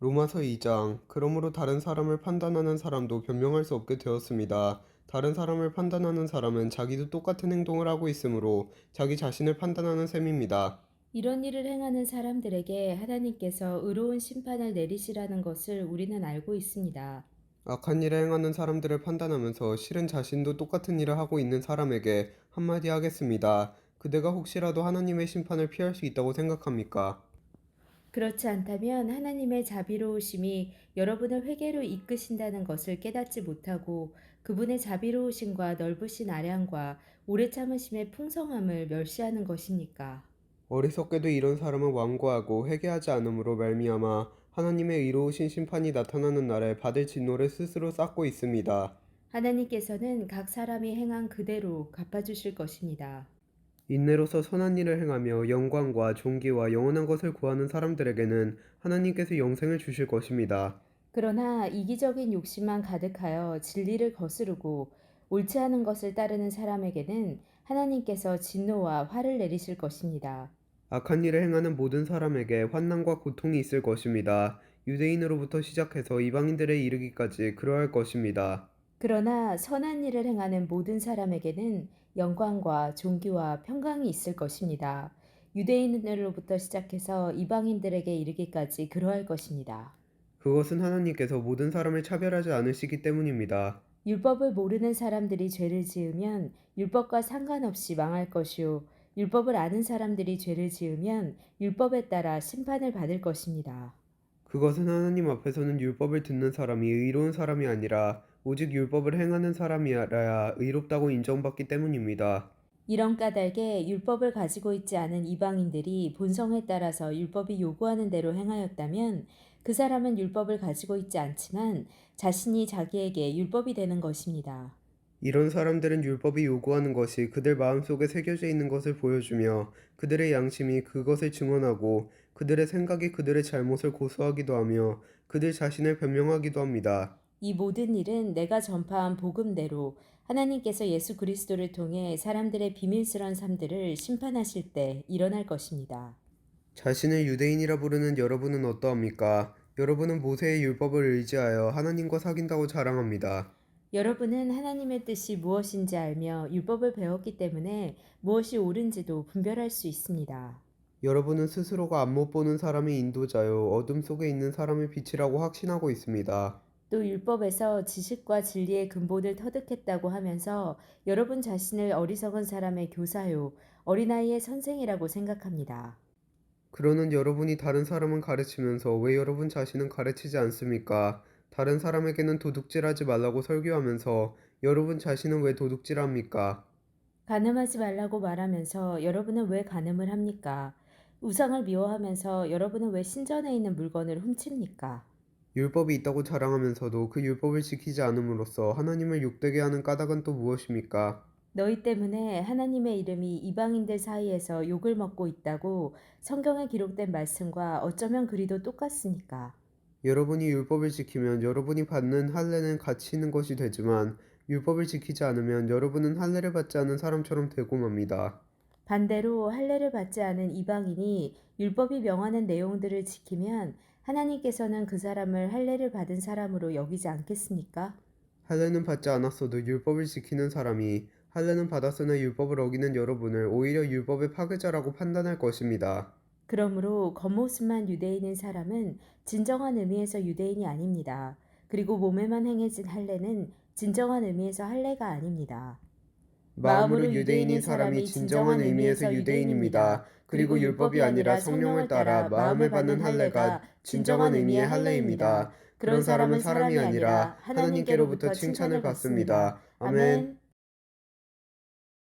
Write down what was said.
로마서 2장 그러므로 다른 사람을 판단하는 사람도 변명할 수 없게 되었습니다. 다른 사람을 판단하는 사람은 자기도 똑같은 행동을 하고 있으므로 자기 자신을 판단하는 셈입니다. 이런 일을 행하는 사람들에게 하나님께서 의로운 심판을 내리시라는 것을 우리는 알고 있습니다. 악한 일을 행하는 사람들을 판단하면서 실은 자신도 똑같은 일을 하고 있는 사람에게 한마디 하겠습니다. 그대가 혹시라도 하나님의 심판을 피할 수 있다고 생각합니까? 그렇지 않다면 하나님의 자비로우심이 여러분을 회개로 이끄신다는 것을 깨닫지 못하고 그분의 자비로우심과 넓으신 아량과 오래 참으심의 풍성함을 멸시하는 것입니까? 어리석게도 이런 사람은 완고하고 회개하지 않음으로 말미암아 하나님의 의로우신 심판이 나타나는 날에 받을 진노를 스스로 쌓고 있습니다. 하나님께서는 각 사람이 행한 그대로 갚아주실 것입니다. 인내로서 선한 일을 행하며 영광과 존귀와 영원한 것을 구하는 사람들에게는 하나님께서 영생을 주실 것입니다. 그러나 이기적인 욕심만 가득하여 진리를 거스르고 옳지 않은 것을 따르는 사람에게는 하나님께서 진노와 화를 내리실 것입니다. 악한 일을 행하는 모든 사람에게 환난과 고통이 있을 것입니다. 유대인으로부터 시작해서 이방인들에 이르기까지 그러할 것입니다. 그러나 선한 일을 행하는 모든 사람에게는 영광과 존귀와 평강이 있을 것입니다. 유대인으로부터 시작해서 이방인들에게 이르기까지 그러할 것입니다. 그것은 하나님께서 모든 사람을 차별하지 않으시기 때문입니다. 율법을 모르는 사람들이 죄를 지으면 율법과 상관없이 망할 것이요. 율법을 아는 사람들이 죄를 지으면 율법에 따라 심판을 받을 것입니다. 그것은 하나님 앞에서는 율법을 듣는 사람이 의로운 사람이 아니라 오직 율법을 행하는 사람이라야 의롭다고 인정받기 때문입니다. 이런 까닭에 율법을 가지고 있지 않은 이방인들이 본성에 따라서 율법이 요구하는 대로 행하였다면 그 사람은 율법을 가지고 있지 않지만 자신이 자기에게 율법이 되는 것입니다. 이런 사람들은 율법이 요구하는 것이 그들 마음속에 새겨져 있는 것을 보여주며 그들의 양심이 그것을 증언하고 그들의 생각이 그들의 잘못을 고소하기도 하며 그들 자신을 변명하기도 합니다. 이 모든 일은 내가 전파한 복음대로 하나님께서 예수 그리스도를 통해 사람들의 비밀스러운 삶들을 심판하실 때 일어날 것입니다. 자신을 유대인이라 부르는 여러분은 어떠합니까? 여러분은 모세의 율법을 의지하여 하나님과 사귄다고 자랑합니다. 여러분은 하나님의 뜻이 무엇인지 알며 율법을 배웠기 때문에 무엇이 옳은지도 분별할 수 있습니다. 여러분은 스스로가 앞못 보는 사람의 인도자요 어둠 속에 있는 사람의 빛이라고 확신하고 있습니다. 또 율법에서 지식과 진리의 근본을 터득했다고 하면서 여러분 자신을 어리석은 사람의 교사요, 어린아이의 선생이라고 생각합니다. 그러는 여러분이 다른 사람은 가르치면서 왜 여러분 자신은 가르치지 않습니까? 다른 사람에게는 도둑질하지 말라고 설교하면서 여러분 자신은 왜 도둑질합니까? 가늠하지 말라고 말하면서 여러분은 왜 가늠을 합니까? 우상을 미워하면서 여러분은 왜 신전에 있는 물건을 훔칩니까? 율법이 있다고 자랑하면서도 그 율법을 지키지 않음으로써 하나님을 욕되게 하는 까닭은 또 무엇입니까? 너희 때문에 하나님의 이름이 이방인들 사이에서 욕을 먹고 있다고 성경에 기록된 말씀과 어쩌면 그리도 똑같으니까. 여러분이 율법을 지키면 여러분이 받는 할례는 가치 있는 것이 되지만 율법을 지키지 않으면 여러분은 할례를 받지 않은 사람처럼 되고 맙니다. 반대로 할례를 받지 않은 이방인이 율법이 명하는 내용들을 지키면 하나님께서는 그 사람을 할례를 받은 사람으로 여기지 않겠습니까? 할례는 받지 않았어도 율법을 지키는 사람이 할례는 받았으나 율법을 어기는 여러분을 오히려 율법의 파괴자라고 판단할 것입니다. 그러므로 겉모습만 유대인인 사람은 진정한 의미에서 유대인이 아닙니다. 그리고 몸에만 행해진 할례는 진정한 의미에서 할례가 아닙니다. 마음으로 유대인인 사람이 진정한 의미에서 유대인입니다. 그리고 율법이 아니라 성령을 따라 마음을 받는 할례가 진정한 의미의 할례입니다. 그런 사람은 사람이 아니라 하나님께로부터 칭찬을 받습니다. 아멘.